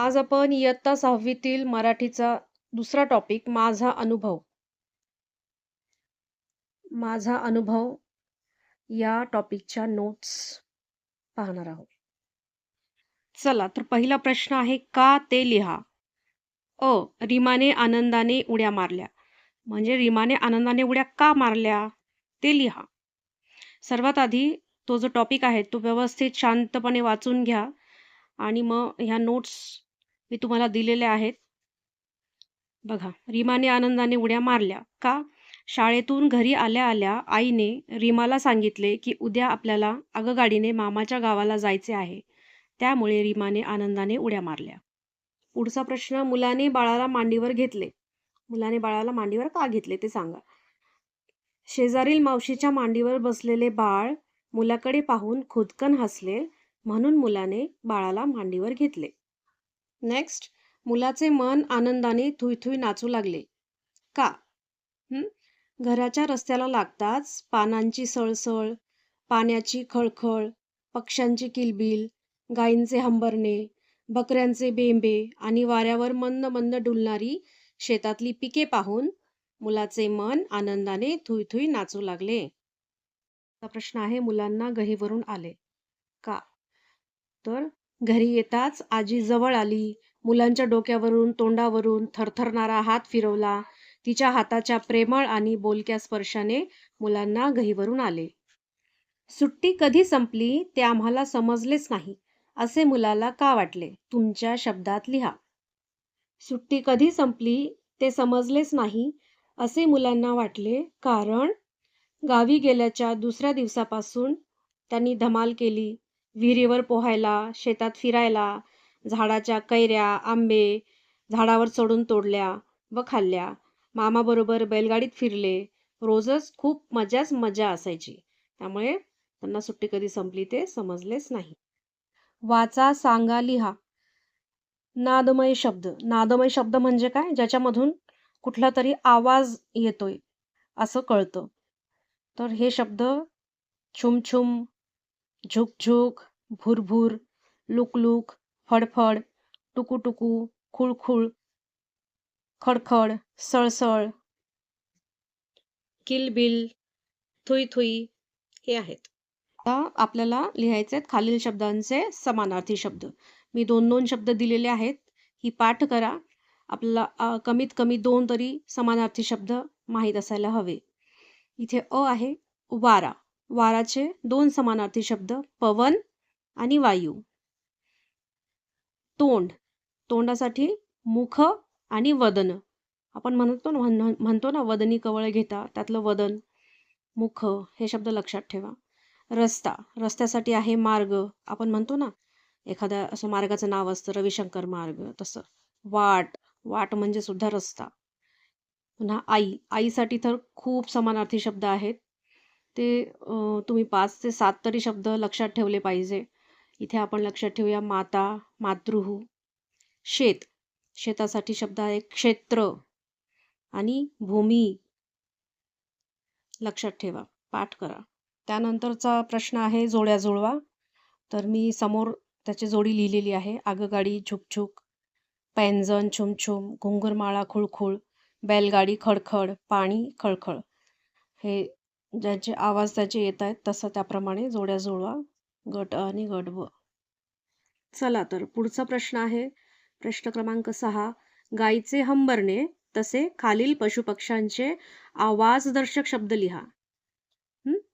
आज आपण इयत्ता सहावीतील मराठीचा दुसरा टॉपिक माझा अनुभव. माझा अनुभव या टॉपिकच्या नोट्स पाहणार आहोत. चला तर पहिला प्रश्न आहे का ते लिहा. अ. रिमाने आनंदाने उड्या मारल्या. म्हणजे रिमाने आनंदाने उड्या का मारल्या? ते लिहा. सर्वात आधी तो जो टॉपिक आहे तो व्यवस्थित शांतपणे वाचून घ्या आणि मग ह्या नोट्स मी तुम्हाला दिलेल्या आहेत. बघा रीमाने आनंदाने उड्या मारल्या का? शाळेतून घरी आल्या आल्या आईने रीमाला सांगितले की उद्या आपल्याला आगगाडीने मामाच्या गावाला जायचे आहे. त्यामुळे रीमाने आनंदाने उड्या मारल्या. पुढचा प्रश्न मुलाने बाळाला मांडीवर घेतले. मुलाने बाळाला मांडीवर का घेतले ते सांगा. शेजारील मावशीच्या मांडीवर बसलेले बाळ मुलाकडे पाहून खुदकन हसले म्हणून मुलाने बाळाला मांडीवर घेतले. नेक्स्ट मुलाचे मन आनंदाने थुईथुई नाचू लागले. का? घराच्या रस्त्याला लागताच पानांची सळसळ, पाण्याची खळखळ, पक्ष्यांची किलबिल, गायींचे हंबरणे, बकऱ्यांचे बेंबे आणि वाऱ्यावर मंद मंद डुलणारी शेतातली पिके पाहून मुलाचे मन आनंदाने थुईथुई नाचू लागले. प्रश्न आहे मुलांना गहीवरून आले. का? तर घरी येताच आजी जवळ आली. मुलांच्या डोक्यावरून तोंडावरून थरथरणारा हात फिरवला. तिच्या हाताच्या प्रेमळ आणि बोलक्या स्पर्शाने मुलांना गहीवरून आले. सुट्टी कधी संपली ते आम्हाला समजलेच नाही असे मुलाला का वाटले? तुमच्या शब्दात लिहा. सुट्टी कधी संपली ते समजलेच नाही असे मुलांना वाटले कारण गावी गेल्याच्या दुसऱ्या दिवसापासून त्यांनी धमाल केली. विहिरीवर पोहायला, शेतात फिरायला, झाडाच्या कैऱ्या, आंबे झाडावर चढून तोडल्या व खाल्ल्या. मामाबरोबर बैलगाडीत फिरले. रोजच खूप मजाच मजा असायची. त्यामुळे त्यांना सुट्टी कधी संपली ते समजलेच नाही. वाचा, सांगा, लिहा. नादमय शब्द. नादमय शब्द म्हणजे काय? ज्याच्यामधून कुठला तरी आवाज येतोय असं कळतं. तर हे शब्द छुमछुम झुकझुक भुरभूर भुरभुर, लुक-लुक, फडफड, टुकू-टुकू, खडखड, सळसळ, किलबिल, थुई-थुई हे आहेत. आता आपल्याला लिहायचे आहेत खालील शब्दांचे समानार्थी शब्द. मी दोन दोन शब्द दिलेले आहेत. ही पाठ करा. आपल्याला कमीत कमी दोन तरी समानार्थी शब्द माहीत असायला हवे. इथे अ आहे वारा. वाराचे दोन समानार्थी शब्द पवन आणि वायू. तोंड. तोंडासाठी मुख आणि वदन. आपण म्हणतो ना म्हण- म्हणतो ना वदनी कवळ घेता त्यातलं वदन मुख हे शब्द लक्षात ठेवा. रस्ता. रस्त्यासाठी आहे मार्ग. आपण म्हणतो ना एखाद्या असं मार्गाचं नाव असतं रविशंकर मार्ग तसं. वाट. वाट म्हणजे सुद्धा रस्ता. पुन्हा आई. आईसाठी तर खूप समानार्थी शब्द आहेत. ते तुम्ही पाच ते सात तरी शब्द लक्षात ठेवले पाहिजे. इथे आपण लक्षात ठेवूया माता, मातृ. शेत. शेतासाठी शब्द आहे क्षेत्र आणि भूमी. लक्षात ठेवा. पाठ करा. त्यानंतरचा प्रश्न आहे जोड्या जुळवा. तर मी समोर त्याची जोडी लिहिलेली आहे. आगगाडी झुक-झुक, पैंजण छुम-छुम, खुळखुळ, बैलगाडी खडखड, पाणी खळखळ. हे ज्याचे आवाज त्याचे येत आहेत तसं त्याप्रमाणे जोड्या जुळवा. गट अ आणि गट ब. चला तर पुढचा प्रश्न आहे प्रश्न क्रमांक सहा गायीचे हंबरणे तसे खालील पशुपक्ष्यांचे आवाजदर्शक शब्द लिहा.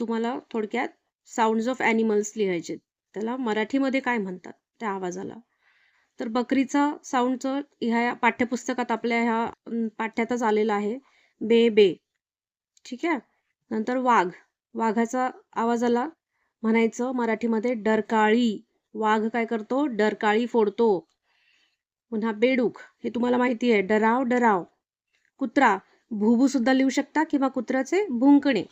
तुम्हाला थोडक्यात साऊंड्स ऑफ ॲनिमल्स लिहायचे. त्याला मराठीमध्ये काय म्हणतात त्या आवाजाला? तर बकरीचा साऊंडचं ह्या पाठ्यपुस्तकात आपल्या ह्या पाठ्यातच आलेला आहे. बे बे. ठीक आहे. नंतर वाघ. वाघाचा आवाजाला म्हणायचं मराठीमध्ये डरकाळी. वाघ काय करतो? डरकाळी फोडतो. पुन्हा बेडूक. हे तुम्हाला माहिती आहे. डराव डराव. कुत्रा. भुबू सुद्धा लिहू शकता किंवा कुत्र्याचे भुंकणे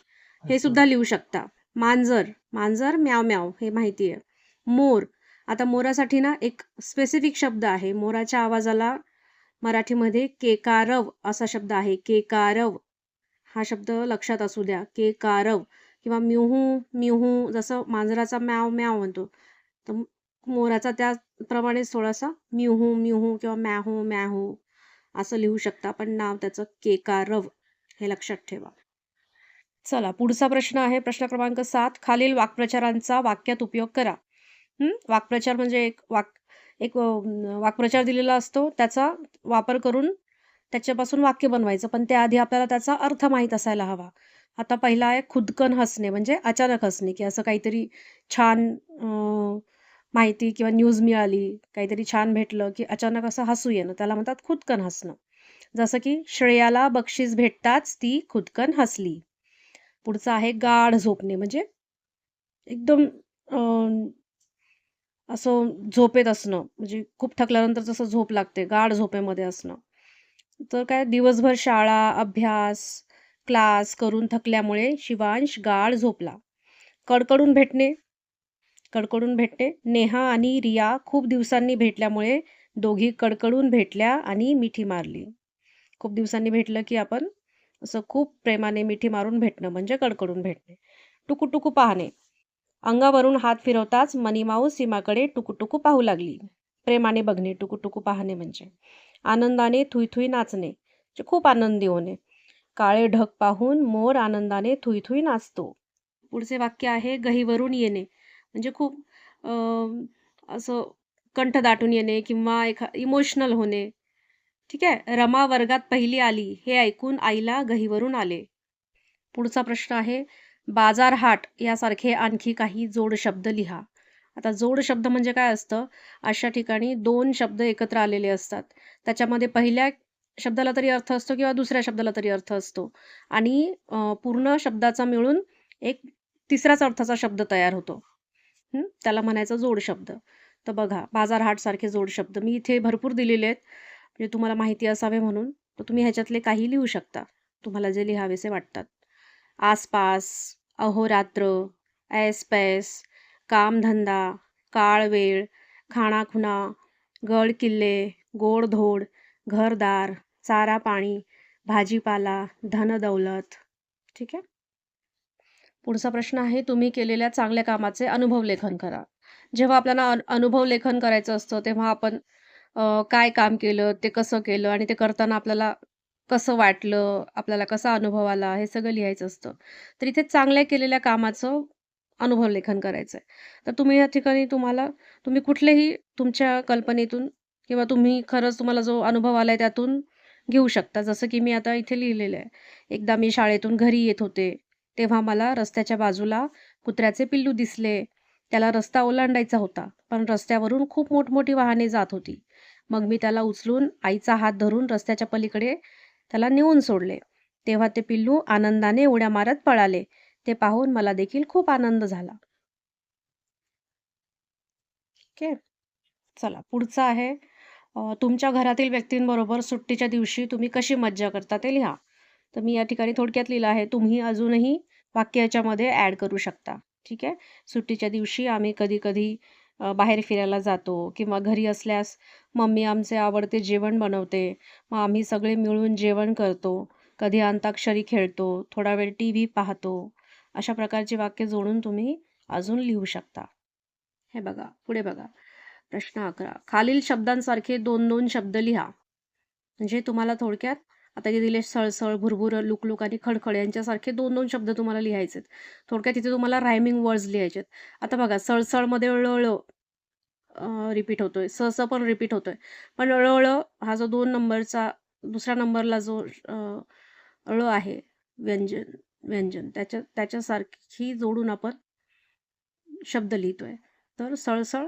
हे सुद्धा लिहू शकता. मांजर. मांजर म्याव म्याव हे माहिती आहे. मोर. आता मोरासाठी ना एक स्पेसिफिक शब्द आहे. मोराच्या आवाजाला मराठीमध्ये केकारव असा शब्द आहे. केकारव. हा शब्द लक्षात असू द्या. केकारव किंवा म्युहू म्युहू जसं मांजराचा म्याव म्याव म्हणतो. तर मोराचा त्याप्रमाणे थोडासा म्युहू म्युहू किंवा म्याहू म्याहू असं लिहू शकता. पण नाव त्याचं केकारव हे लक्षात ठेवा. चला पुढचा प्रश्न आहे. प्रश्न क्रमांक सात. खालील वाक्प्रचारांचा वाक्यात उपयोग करा. वाक्प्रचार म्हणजे एक वाक एक वाक्प्रचार दिलेला असतो. त्याचा वापर करून त्याच्यापासून वाक्य बनवायचं. पण त्याआधी आपल्याला त्याचा अर्थ माहीत असायला हवा. आता पहिला आहे खुदकन हसणे म्हणजे अचानक हसणे की असं काहीतरी छान माहिती किंवा न्यूज मिळाली काहीतरी छान भेटलं की अचानक असं हसू येणं. त्याला म्हणतात खुदकन हसणं. जसं की श्रेयाला बक्षीस भेटताच ती खुदकन हसली. पुढचं आहे गाढ झोपणे म्हणजे एकदम असं झोपेत असणं. म्हणजे खूप थकल्यानंतर जसं झोप लागते गाढ झोपेमध्ये असणं. तर काय दिवसभर शाळा अभ्यास क्लास करून थकल्यामुळे शिवांश गाळ झोपला. कडकडून भेटणे कडकडून भेटणे. नेहा आणि रिया खूप दिवसांनी भेटल्यामुळे दोघी कडकडून भेटल्या आणि मिठी मारली. खूप दिवसांनी भेटलं की आपण असं खूप प्रेमाने मिठी मारून भेटणं म्हणजे कडकडून भेटणे. टुकू टुकू पाहणे. अंगावरून हात फिरवताच मनीमाऊ सीमाकडे टुकूटुकू पाहू लागली. प्रेमाने बघणे टुकूटुकू पाहणे म्हणजे. आनंदाने थुईथुई नाचणे. म्हणजे खूप आनंदी होणे. काळे ढग पाहून मोर आनंदाने थुईथुई नाचतो. पुढचे वाक्य आहे गहीवरून येणे. म्हणजे खूप असं कंठ दाटून येणे किंवा एखा इमोशनल होणे. ठीक आहे? रमा वर्गात पहिली आली हे ऐकून आईला गहीवरून आले. पुढचा प्रश्न आहे बाजारहाट यासारखे आणखी काही जोड शब्द लिहा. आता जोड शब्द म्हणजे काय असतं? अशा ठिकाणी दोन शब्द एकत्र आलेले असतात. त्याच्यामध्ये पहिल्या शब्दाला तरी अर्थ असतो किंवा दुसऱ्या शब्दाला तरी अर्थ असतो. आणि पूर्ण शब्दाचा मिळून एक तिसराच अर्थाचा शब्द तयार होतो. त्याला म्हणायचं जोड शब्द. तर बघा बाजारहाट सारखे जोड शब्द. मी इथे भरपूर दिलेले आहेत. म्हणजे तुम्हाला माहिती असावे म्हणून. तर तुम्ही ह्याच्यातले काही लिहू शकता. तुम्हाला जे लिहावेसे वाटतात. आसपास अहोरात्र ऐसपैस कामधंदा काळवेळ खाणाखुणा गड किल्ले गोडधोड घरदार चारा पाणी भाजीपाला धनदौलत. ठीक आहे? पुढचा प्रश्न आहे तुम्ही केलेल्या चांगल्या कामाचे अनुभव लेखन करा. जेव्हा आपल्याला अनुभव लेखन करायचं असतं तेव्हा आपण काय काम केलं ते कसं केलं आणि ते करताना आपल्याला कसं वाटलं आपल्याला कसा अनुभव आला हे सगळं लिहायचं असतं. तर इथे चांगल्या केलेल्या कामाचं अनुभव लेखन करायचं आहे तर तुम्ही या ठिकाणी तुम्हाला तुम्ही कुठलेही तुमच्या कल्पनेतून किंवा तुम्ही खरंच तुम्हाला जो अनुभव आला आहे त्यातून घेऊ शकता. जसं की मी आता इथे लिहिलेलं आहे एकदा मी शाळेतून घरी येत होते तेव्हा मला रस्त्याच्या बाजूला कुत्र्याचे पिल्लू दिसले. त्याला रस्ता ओलांडायचा होता पण रस्त्यावरून खूप मोठमोठी वाहने जात होती. मग मी त्याला उचलून आईचा हात धरून रस्त्याच्या पलीकडे त्याला नेऊन सोडले. तेव्हा ते पिल्लू आनंदाने उड्या मारत पळाले. ते पाहून मला देखील खूप आनंद झाला. ओके. चला पुढचं आहे. तुमच्या घरातील व्यक्तींबरोबर सुट्टीच्या दिवशी तुम्ही कशी मज्जा करता ते लिहा. तर मी या ठिकाणी थोडक्यात लिहिलं आहे तुम्ही अजूनही वाक्य याच्यामध्ये ॲड करू शकता. ठीक आहे? सुट्टीच्या दिवशी आम्ही कधी कधी बाहेर फिरायला जातो किंवा घरी असल्यास मम्मी आमचे आवडते जेवण बनवते. मग आम्ही सगळे मिळून जेवण करतो. कधी अंताक्षरी खेळतो थोडा वेळ टी व्ही पाहतो. अशा प्रकारची वाक्य जोडून तुम्ही अजून लिहू शकता. हे बघा पुढे बघा. प्रश्न अकरा. खालील शब्दांसारखे दोन दोन शब्द लिहा. म्हणजे तुम्हाला थोडक्यात आता जे दिले सळसळ भुरभुर लुकलुक आणि खडखड यांच्यासारखे दोन दोन शब्द तुम्हाला लिहायचे थोडक्यात तिथे तुम्हाला रायमिंग वर्ड्स लिहायचे आता बघा सळसळमध्ये ळ रिपीट होतोय. स पण रिपीट होतोय. पण ळ हा जो दोन नंबरचा दुसऱ्या नंबरला जो ळ आहे व्यंजन व्यंजन. त्याच्या त्याच्यासारखी जोडून आपण शब्द लिहितोय. तर सळसळ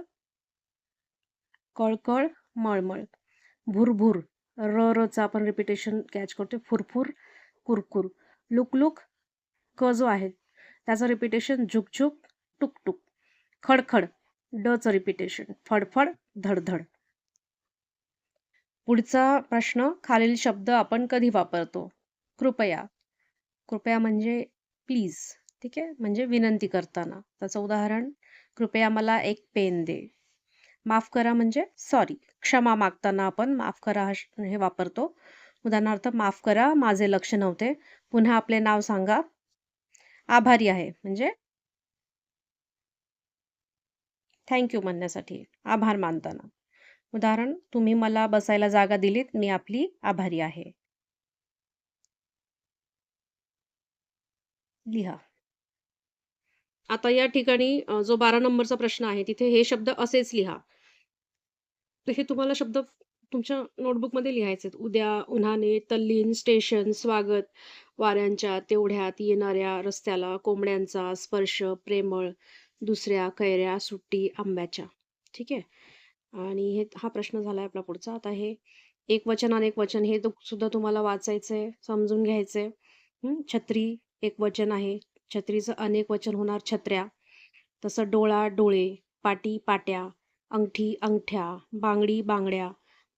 कळकळ मळमळ भुरभुर र रचं आपण रिपिटेशन कॅच करतोय. फुरफुर कुरकुर. लुकलुक क जो आहे त्याचं रिपिटेशन झुकझुक टुकटुक खडखड डचं रिपिटेशन फडफड धडधड. पुढचा प्रश्न खालील शब्द आपण कधी वापरतो? कृपया. कृपया म्हणजे प्लीज ठीक आहे? म्हणजे विनंती करताना. त्याचं उदाहरण कृपया मला एक पेन दे. माफ करा म्हणजे सॉरी क्षमा मागताना आपण माफ करा हे वापरतो. उदाहरणार्थ माफ करा माझे लक्ष नव्हते. पुन्हा आपले नाव सांगा. आभारी आहे. म्हणजे थँक्यू म्हणण्यासाठी. आभार मानताना. उदाहरण तुम्ही मला बसायला जागा दिलीत. मी आपली आभारी आहे. लिहा. आता या ठिकाणी जो बारा नंबरचा प्रश्न आहे तिथे हे शब्द असेच लिहा. तर हे तुम्हाला शब्द तुमच्या नोटबुकमध्ये लिहायचे उद्या उन्हाने तल्लीन स्टेशन स्वागत वाऱ्यांच्या तेवढ्यात येणाऱ्या रस्त्याला कोंबड्यांचा स्पर्श प्रेमळ दुसऱ्या कैऱ्या सुट्टी आंब्याच्या. ठीक आहे? आणि हे हा प्रश्न झाला आपला पुढचा. आता हे एक वचन अनेक वचन हे सुद्धा तुम्हाला वाचायचंय समजून घ्यायचंय. छत्री एक वचन आहे. छत्रीचं अनेक वचन होणार छत्र्या. तसं डोळा डोळे पाटी पाट्या अंगठी अंगठ्या बांगडी बांगड्या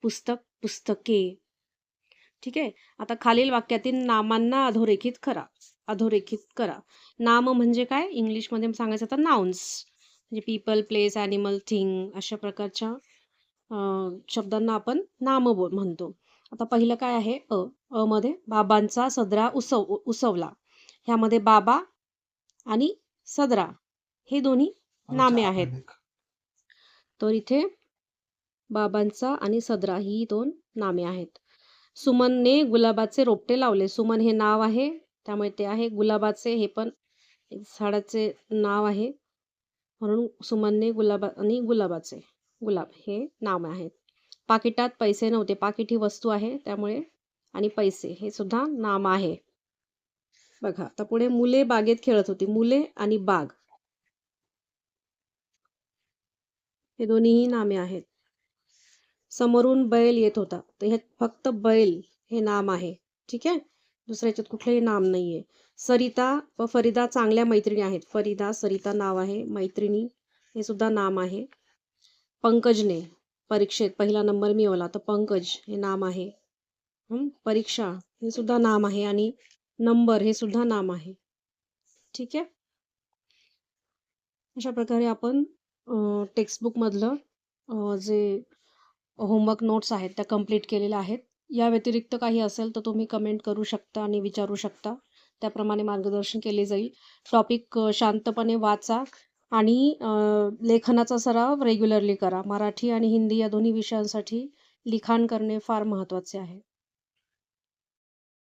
पुस्तक पुस्तके. ठीक आहे? आता खालील वाक्यातील नामांना अधोरेखित करा. अधोरेखित करा. नाम म्हणजे काय? इंग्लिशमध्ये सांगायचं तर नाउन्स म्हणजे पीपल प्लेस ॲनिमल थिंग अशा प्रकारच्या शब्दांना आपण नाम बोल म्हणतो. आता पहिलं काय आहे? अ. अ मध्ये बाबांचा सदरा उसव उसवला. ह्यामध्ये बाबा आणि सदरा हे दोन्ही नामे आहेत. तर इथे बाबांचा आणि सदरा ही दोन नामे आहेत. सुमनने गुलाबाचे रोपटे लावले. सुमन हे नाव आहे त्यामुळे ते आहे. गुलाबाचे हे पण झाडाचे नाव आहे. म्हणून सुमनने गुलाबा आणि गुलाबाचे गुलाब हे नाम आहेत. पाकिटात पैसे नव्हते. पाकिट ही वस्तू आहे त्यामुळे आणि पैसे हे सुद्धा नाम आहे. बघा आता पुढे मुले बागेत खेळत होती. मुले आणि बाग. हे दोन्हीही नामे आहेत. समोरून बैल येत होता. तर हे फक्त बैल हे नाम आहे. ठीक आहे? दुसऱ्या याच्यात कुठलंही नाम नाहीये. सरिता व फरीदा चांगल्या मैत्रिणी आहेत. फरीदा सरिता नाव आहे. मैत्रिणी हे सुद्धा नाम आहे. पंकजने परीक्षेत पहिला नंबर मिळवला. तर पंकज हे नाम आहे. परीक्षा हे सुद्धा नाम आहे. आणि नंबर हे सुद्धा नाम आहे. ठीक आहे? अशा प्रकारे आपण टेक्स्टबुकमधलं जे होमवर्क नोट्स आहेत त्या कंप्लीट केलेल्या आहेत. या व्यतिरिक्त काही असेल तर तुम्ही कमेंट करू शकता आणि विचारू शकता. त्याप्रमाणे मार्गदर्शन केले जाईल. टॉपिक शांतपणे वाचा आणि लेखनाचा सराव रेग्युलरली करा. मराठी आणि हिंदी या दोन्ही विषयांसाठी लिखाण करणे फार महत्त्वाचे आहे.